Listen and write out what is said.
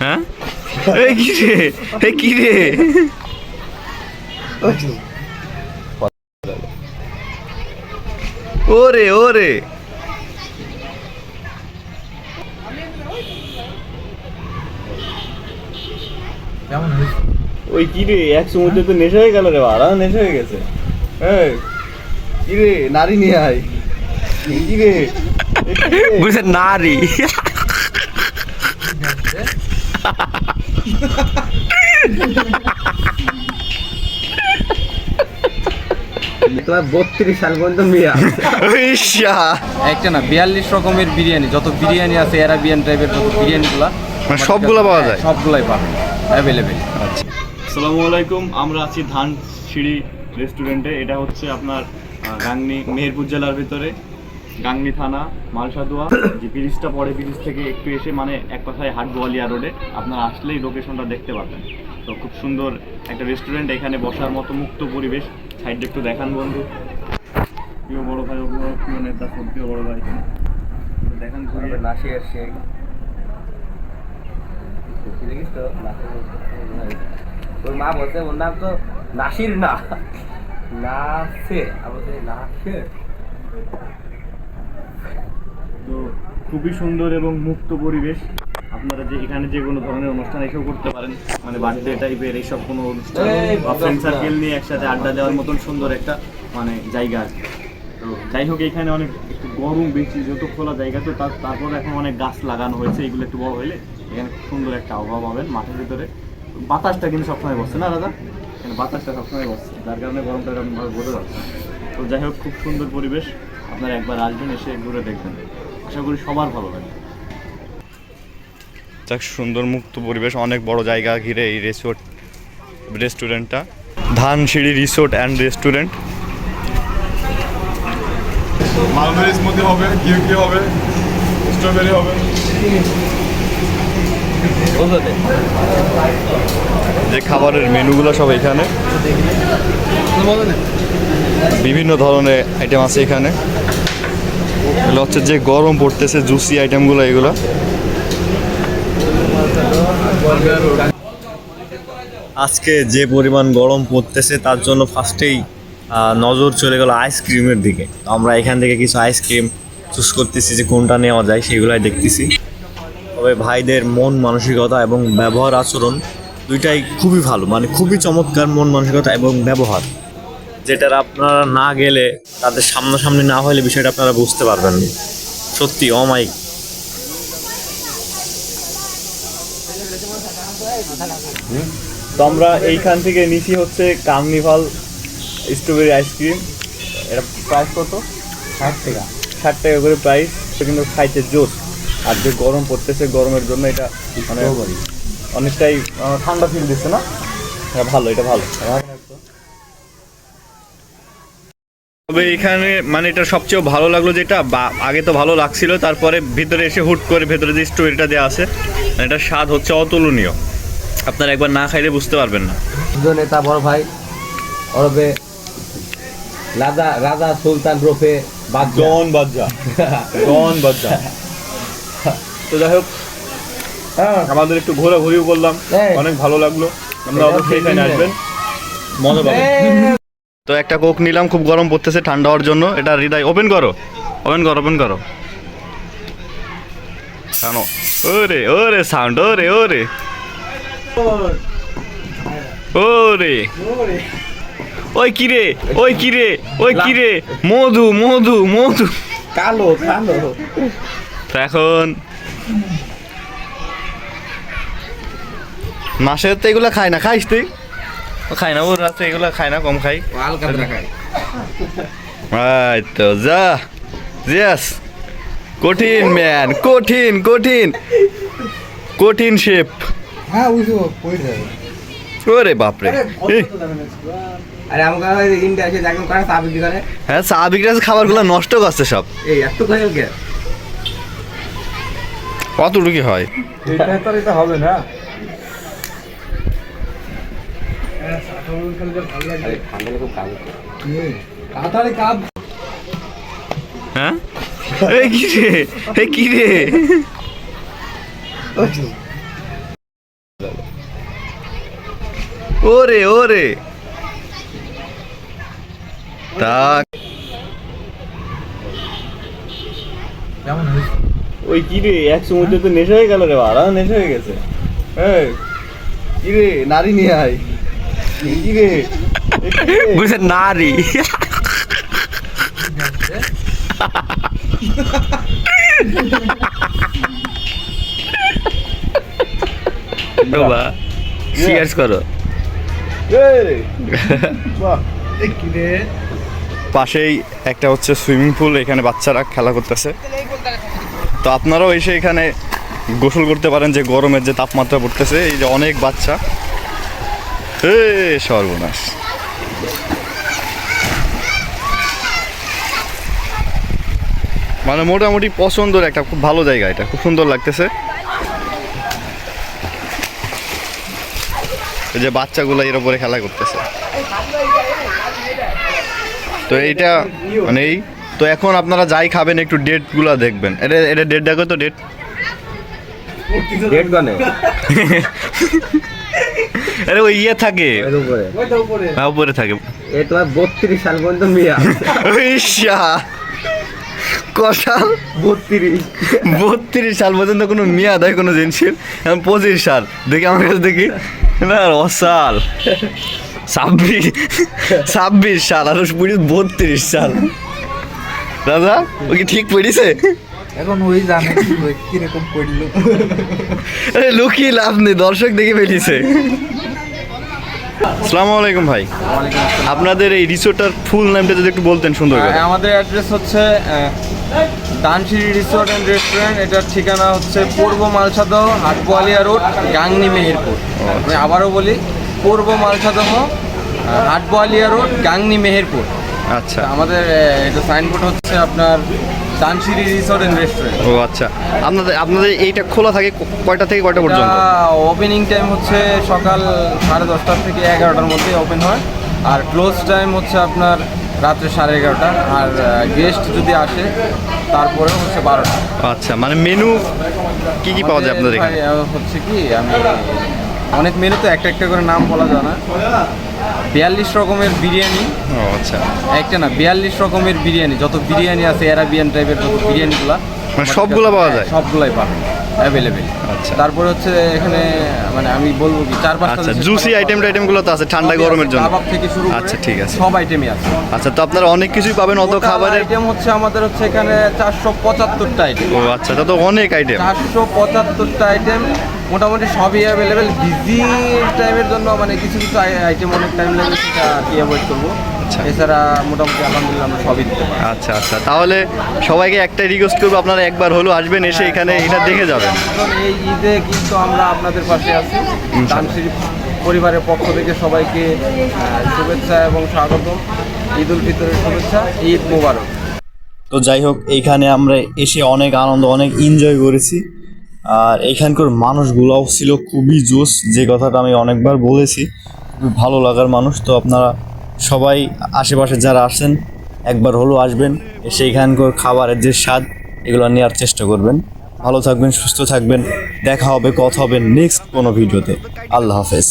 হ্যাঁ? এই কি রে? এই কি রে? ওরে ওরে। ওই কি রে এক সমুদ্রে তো নেশা হয়ে গেল রে বাড়া নেশা হয়ে গেছে। এই কি রে নারী নিয়ে আয়। কি রে? এ কি রে? বুঝে নারী। তোমার বত্রিশ সাল পর্যন্ত মেয়ে। একটা না বিয়াল্লিশ রকমের বিরিয়ানি যত বিরিয়ানি আছে অ্যারাবিয়ান টাইপের যত বিরিয়ানিগুলা মানে সবগুলা পাওয়া যায়? সবগুলাই পাবেন অ্যাভেলেবেল আসসালামু আলাইকুম আমরা আছি ধানসিঁড়ি রেস্টুরেন্টে এটা হচ্ছে আপনার গাংনি মেহেরপুর জেলার ভিতরে। গাংনি থানা, মালসাদুয়া, যে ব্রিজটা পরে ব্রিজ থেকে একটু এসে মানে এক কথায় হাট গোয়ালিয়া রোডে আপনারা আসলেই লোকেশনটা দেখতে পাবেন তো খুব সুন্দর একটা রেস্টুরেন্ট এখানে বসার মতো মুক্ত পরিবেশ। সাইডে একটু দেখান বন্ধু। প্রিয় বড় ভাই প্রিয় নেতা সত্যিও বড় ভাই। দেখান তো? তোর মা বলছে, ওর নাম তো নাসির না। নাসির আমি বলছি নাসির। তো খুবই সুন্দর এবং মুক্ত পরিবেশ। আপনারা যে এখানে যে কোনো ধরনের অনুষ্ঠান এসেও করতে পারেন। মানে বার্থডে টাইপের এইসব কোনো অনুষ্ঠান বা ফ্রেন্ড সার্কেল নিয়ে একসাথে আড্ডা দেওয়ার মতন সুন্দর একটা মানে জায়গা কি। তো যাই হোক এখানে অনেক একটু গরম বেশি যত খোলা জায়গা তো তার তারপরে এখন অনেক গাছ লাগানো হয়েছে। এগুলো একটু বড় হলে এখানে সুন্দর একটা আবহাওয়া পাবেন মাঠের ভিতরে। বাতাসটা কিন্তু সবসময় বসছে না দাদা? এখানে বাতাসটা সবসময় বসছে। যার কারণে গরমটা এরকম ভাবে বোঝা যাচ্ছে তো যাই হোক খুব সুন্দর পরিবেশ। আপনারা একবার আসবেন এসে ঘুরে দেখবেন। আশা করি সবার ভালো লাগে যাক সুন্দর মুক্ত পরিবেশ অনেক বড় জায়গা ঘিরে এই রিসোর্ট রেস্টুরেন্টটা Dhansiri Resort and Restaurant smoothie হবে ঘি হবে স্ট্রবেরি হবে। যে খাবারের মেনুগুলো সব এখানে। বিভিন্ন ধরনের আইটেম আছে এখানে। এগুলো হচ্ছে যে গরম পড়তেছে জুসি আইটেমগুলো এগুলো। আজকে যে পরিমাণ গরম পড়তেছে, তার জন্য ফার্স্টেই নজর চলে গেল আইসক্রিমের দিকে। আমরা এখান থেকে কিছু আইসক্রিম চুজ করতেছি যে কোনটা নেওয়া যায়, সেগুলাই দেখতেছি। তবে ভাইদের মন মানসিকতা এবং ব্যবহার আচরণ দুইটাই খুবই ভালো মানে খুবই চমৎকার মন মানসিকতা এবং ব্যবহার। যেটার আপনারা না গেলে তাদের সামনাসামনি না হলে বিষয়টা আপনারা বুঝতে পারবেন। সত্যি অমাইক তো আমরা এইখান থেকে নিচি হচ্ছে কার্নিভাল স্ট্রবেরি আইসক্রিম। এটা প্রাইস কত? ষাট টাকা। ষাট টাকা করে প্রাইস কিন্তু খাইতে জোস। আর যে গরম পড়তেছে গরমের জন্য এটা মানে অনেকটাই ঠান্ডা ফিল দিচ্ছে না? হ্যাঁ ভালো এটা ভালো। তবে এখানে মানে এটা সবচেয়ে ভালো লাগল যেটা আগে তো ভালো লাগছিল তারপরে ভিতরে এসে হুট করে ভেতরে যে স্টোরিটা দেওয়া আছে মানে এটার স্বাদ হচ্ছে অতুলনীয়। আপনারা একবার না খাইলে বুঝতে পারবেন না। নেতা বড় ভাই ওরফে রাজা রাজা সুলতান রূপে বাদ ডন বাজ্জা ডন বাজ্জা তো যাই হোক আমাদের একটু ঘোরাঘুরিও করলাম। অনেক ভালো লাগল। আমরা এটা অবশ্যই এখানে আসবেন। মজা পাবেন। তো একটা কোক নিলাম খুব গরম পড়তেছে ঠান্ডা হওয়ার জন্য। এটা হৃদয় ওপেন করো। ওপেন করো ওপেন করো। কেন ওরে ওরে সাউন্ড ওরে ওরে। ওরে। ওই কিরে ওই কিরে ওই কিরে মধু মধু মধু। কালো কালো। তো এখন মাসে তো এগুলো খায় না খাইস তুই? খাই না ওর রাতে এগুলো খায় না কম খাই। হালকা রাখাই তো যা। জিয়াস কঠিন ম্যান কঠিন কঠিন। কঠিন শেপ। হ্যাঁ ওরে বাপরে। কারা চা বিক্রি করে। হ্যাঁ চা খাবারগুলো নষ্ট করছে সব। কতটুকু হয়। এটা তো এটা হবে না আরে ঠান্ডা খুব কালো তাড়াতাড়ি কাপ হ্যাঁ ওরে ওরে ওই কি রে একশো মধ্যে তো নেশা হয়ে গেল রে বাড়া নেশা হয়ে গেছে এই, কি রে নারী নিয়ে আয় বুঝে নারী করো রে? পাশেই একটা হচ্ছে সুইমিং পুল এখানে বাচ্চারা খেলা করতেছে। তো আপনারাও এসে এখানে গোসল করতে পারেন যে গরমের যে তাপমাত্রা পড়তেছে এই যে অনেক বাচ্চা। এ সর্বনাশ। মানে মোটামুটি পছন্দের একটা খুব ভালো জায়গা এটা খুব সুন্দর লাগতেছে। যে বাচ্চাগুলো এর উপরে খেলা করতেছে। তো এইটা মানে এই তো এখন আপনারা যাই খাবেন একটু ডেটগুলো দেখবেন। এটা এটা ডেট দেখো তো ডেট? ডেট গানে আরে ওই ইয়ে থাকে। উপরে। হ্যাঁ উপরে থাকে। এ তোমার বত্রিশ সাল পর্যন্ত মেয়ে। কষাল বত্রিশ। বত্রিশ সাল পর্যন্ত কোনো মেয়া দেয় কোনো জিনিসের? এখন পঁচিশ সাল। দেখি আমার কাছে দেখি। না অসাল। ছাব্বিশ। ছাব্বিশ সাল আর বত্রিশ সাল। দাদা ও কি ঠিক পড়িছে? এখন ওই জানে কীরকম পড়ল আরে লুকিয়ে লাভ নেই দর্শক দেখে ফেলিছে। আসসালামু আলাইকুম ভাই। আপনাদের এই রিসোর্টটার ফুল নামটা যদি একটু বলতেন সুন্দর করে। হ্যাঁ, আমাদের অ্যাড্রেস হচ্ছে দানসিঁড়ি রিসোর্ট অ্যান্ড রেস্টুরেন্ট। এটার ঠিকানা হচ্ছে পূর্ব মালসাদহ হাটবোয়ালিয়া রোড গাংনি মেহেরপুর। আমি আবারও বলি পূর্ব মালসাদহ হাটবোয়ালিয়া রোড গাংনি মেহেরপুর। আচ্ছা। আমাদের এটা সাইনবোর্ড হচ্ছে আপনার দানসিঁড়ি রিসোর্ট অ্যান্ড রেস্টুরেন্ট ও আচ্ছা। আপনাদের আপনাদের এইটা খোলা থাকে কয়টা থেকে কয়টা পর্যন্ত? ওপেনিং টাইম হচ্ছে সকাল সাড়ে দশটার থেকে এগারোটার মধ্যে ওপেন হয়। আর ক্লোজ টাইম হচ্ছে আপনার রাত্রে সাড়ে এগারোটা। আর গেস্ট যদি আসে তারপরে হচ্ছে বারোটা। আচ্ছা মানে মেনু কি কি পাওয়া যায় আপনাদের এখানে? হচ্ছে কি আমি অনেক মেনু তো একটা একটা করে নাম বলা যায় না। বিয়াল্লিশ রকমের বিরিয়ানি। ও আচ্ছা। একটা না বিয়াল্লিশ রকমের বিরিয়ানি যত বিরিয়ানি আছে অ্যারাবিয়ান টাইপের যত বিরিয়ানিগুলো মানে সবগুলো পাওয়া যায়? সবগুলাই পাবেন অ্যাভেলেবেল আচ্ছা। তারপরে হচ্ছে এখানে মানে আমি বলব কি চার পাঁচটা আচ্ছা জুসি আইটেম টাইটেমগুলো তো আছে ঠান্ডা গরমের জন্য। কাবাব থেকে শুরু আচ্ছা ঠিক আছে। সব আইটেমই আছে। আচ্ছা তো আপনারা অনেক কিছুই পাবেন অত খাবারের আইটেম হচ্ছে আমাদের হচ্ছে এখানে চারশো পঁচাত্তরটা আইটেম ও আচ্ছা তা তো অনেক আইটেম চারশো পঁচাত্তরটা আইটেম মোটামুটি সবই অ্যাভেলেবেল বিজি টাইমের জন্য মানে কিছু কিছু আইটেম অনেক টাইম লাগে সেটা আর কি অ্যাভয়েড করব। আচ্ছা। এছাড়া মোটামুটি আলহামদুলিল্লাহ আমরা সবই দিতে পারি। আচ্ছা আচ্ছা। তাহলে সবাইকে একটাই রিকোয়েস্ট করব আপনারা একবার হলো আসবেন এসে এখানে এটা দেখে যাবেন। এই ঈদে কিন্তু আমরা আপনাদের পাশে আছি। তানসির পরিবারের পক্ষ থেকে সবাইকে শুভেচ্ছা এবং স্বাগতম। ঈদ উল ফিতরের শুভেচ্ছা ঈদ মোবারক। তো যাই হোক এইখানে আমরা এসে অনেক আনন্দ অনেক এনজয় করেছি। আর এখানকার মানুষগুলোও ছিল খুবই জোস, যে কথাটা আমি অনেকবার বলেছি, খুবই ভালো লাগার মানুষ। তো আপনারা সবাই আশেপাশে যারা আসেন একবার হলো আসবেন, এসে এখানকার খাবারের যে স্বাদ, এগুলো নেওয়ার চেষ্টা করবেন। ভালো থাকবেন, সুস্থ থাকবেন, দেখা হবে, কথা হবে নেক্সট কোনো ভিডিওতে। আল্লাহ হাফেজ।